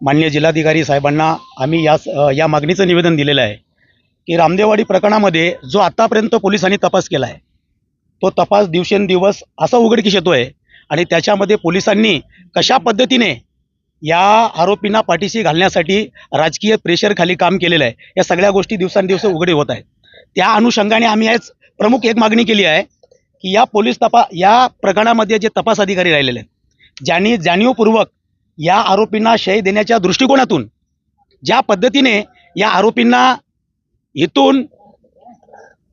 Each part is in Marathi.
मान्य जिल्हाधिकारी साहेबांना आम्ही या या मागणीचं निवेदन दिलेलं आहे की रामदेवाडी प्रकरणामध्ये जो आतापर्यंत पोलिसांनी तपास केला आहे तो तपास दिवसेंदिवस असा उघडकीस येतो आहे आणि त्याच्यामध्ये पोलिसांनी कशा पद्धतीने या आरोपींना पाठीशी घालण्यासाठी राजकीय प्रेशरखाली काम केलेलं आहे या सगळ्या गोष्टी दिवसांदिवस उघडे होत आहेत. त्या अनुषंगाने आम्ही आज प्रमुख एक मागणी केली आहे की या पोलीस तपा या प्रकरणामध्ये जे तपास अधिकारी राहिलेले आहेत ज्यांनी जाणीवपूर्वक या आरोपींना शय देण्याच्या दृष्टिकोनातून ज्या पद्धतीने या आरोपींना इथून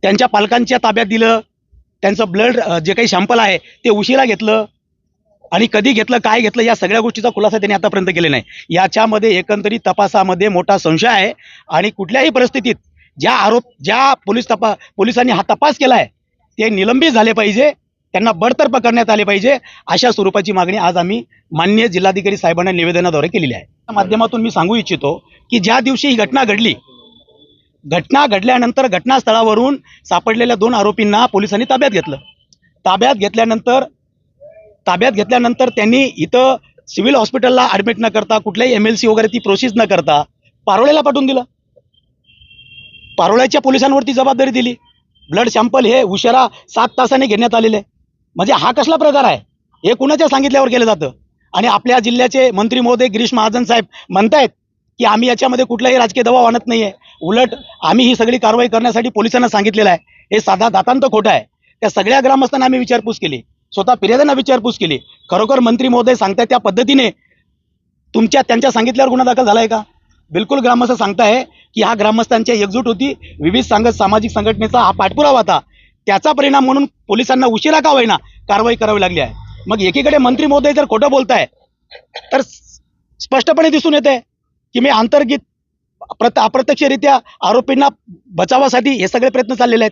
त्यांच्या पालकांच्या ताब्यात दिलं त्यांचं ब्लड जे काही सॅम्पल आहे ते उशिरा घेतलं आणि कधी घेतलं काय घेतलं या सगळ्या गोष्टीचा खुलासा त्यांनी आतापर्यंत केले नाही. याच्यामध्ये एकंदरीत तपासामध्ये मोठा संशय आहे आणि कुठल्याही परिस्थितीत ज्या आरोप ज्या पोलीस तपा पोलिसांनी हा तपास केला आहे ते निलंबित झाले पाहिजे. त्यांना बडतर्फ करण्यात आले पाहिजे अशा स्वरूपाची मागणी आज आम्ही मान्य जिल्हाधिकारी साहेबांना निवेदनाद्वारे केलेली आहे. त्या माध्यमातून मी सांगू इच्छितो की ज्या दिवशी ही घटना घडली घटना घडल्यानंतर घटनास्थळावरून सापडलेल्या दोन आरोपींना पोलिसांनी ताब्यात घेतलं. ताब्यात घेतल्यानंतर ताब्यात घेतल्यानंतर त्यांनी इथं सिव्हिल हॉस्पिटलला ॲडमिट न करता कुठल्याही एम एल सी वगैरे ती प्रोसेस न करता पारोळ्याला पाठवून दिलं. पारोळ्याच्या पोलिसांवरती जबाबदारी दिली. ब्लड सॅम्पल हे उशिरा सात तासाने घेण्यात आलेले आहे. म्हणजे हा कसला प्रकार आहे? हे कुणाच्या सांगितल्यावर केलं जातं? आणि आपल्या जिल्ह्याचे मंत्री महोदय गिरीश महाजन साहेब म्हणतायत की आम्ही याच्यामध्ये कुठलाही राजकीय दबाव आणत नाहीये. उलट आम्ही ही सगळी कारवाई करण्यासाठी पोलिसांना सांगितलेलं आहे. हे साधा दातांत खोटं आहे. त्या सगळ्या ग्रामस्थांना आम्ही विचारपूस केली. स्वतः फिर्याद्यांना विचारपूस केली. खरोखर मंत्री महोदय सांगतायत त्या पद्धतीने तुमच्या त्यांच्या सांगितल्यावर गुन्हा दाखल झालाय का? बिलकुल ग्रामस्थ सांगताय की हा ग्रामस्थांची एकजूट होती. विविध सांगत सामाजिक संघटनेचा हा पाठपुरावा होता. त्याचा परिणाम म्हणून पोलिसांना उशिरा का होईना कारवाई करावी लागली आहे. मग एकीकडे मंत्री महोदय जर खोटं बोलताय तर स्पष्टपणे दिसून येते की मी आंतरगीत प्रत अप्रत्यक्षरित्या आरोपींना बचावासाठी हे सगळे प्रयत्न चाललेले आहेत.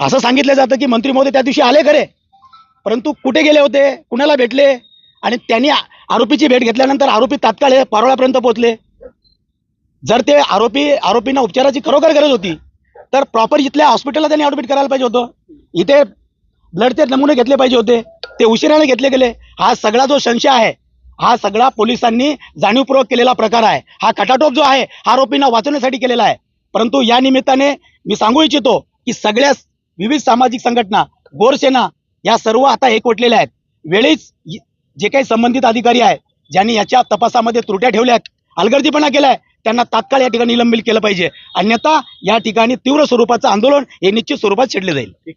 असं सांगितलं जातं की मंत्री महोदय त्या दिवशी आले खरे परंतु कुठे गेले होते कुणाला भेटले आणि त्यांनी आरोपीची भेट घेतल्यानंतर आरोपी तात्काळ हे पारोळ्यापर्यंत पोहोचले. जर ते आरोपी आरोपींना उपचाराची खरोखर गरज होती तर प्रॉपर इथल्या हॉस्पिटलला त्यांनी ॲडमिट करायला पाहिजे होतं. इथे ब्लडचे नमुने घेतले पाहिजे होते. ते उशिराने घेतले गेले. हा सगळा जो संशय आहे हा सगळा पोलिसांनी जाणीवपूर्वक केलेला प्रकार आहे. हा खटाटोप जो आहे हा आरोपींना वाचवण्यासाठी केलेला आहे. परंतु या निमित्ताने मी सांगू इच्छितो की सगळ्या विविध सामाजिक संघटना गोरसेना या सर्व आता एकवटलेल्या आहेत. वेळीच जे काही संबंधित अधिकारी आहेत ज्यांनी याच्या तपासामध्ये त्रुट्या ठेवल्या आहेत हलगर्जीपणा केलाय त्यांना तात्काळ या ठिकाणी निलंबित केलं पाहिजे. अन्यथा या ठिकाणी तीव्र स्वरूपाचं आंदोलन हे निश्चित स्वरूपात छेडले जाईल. ठीक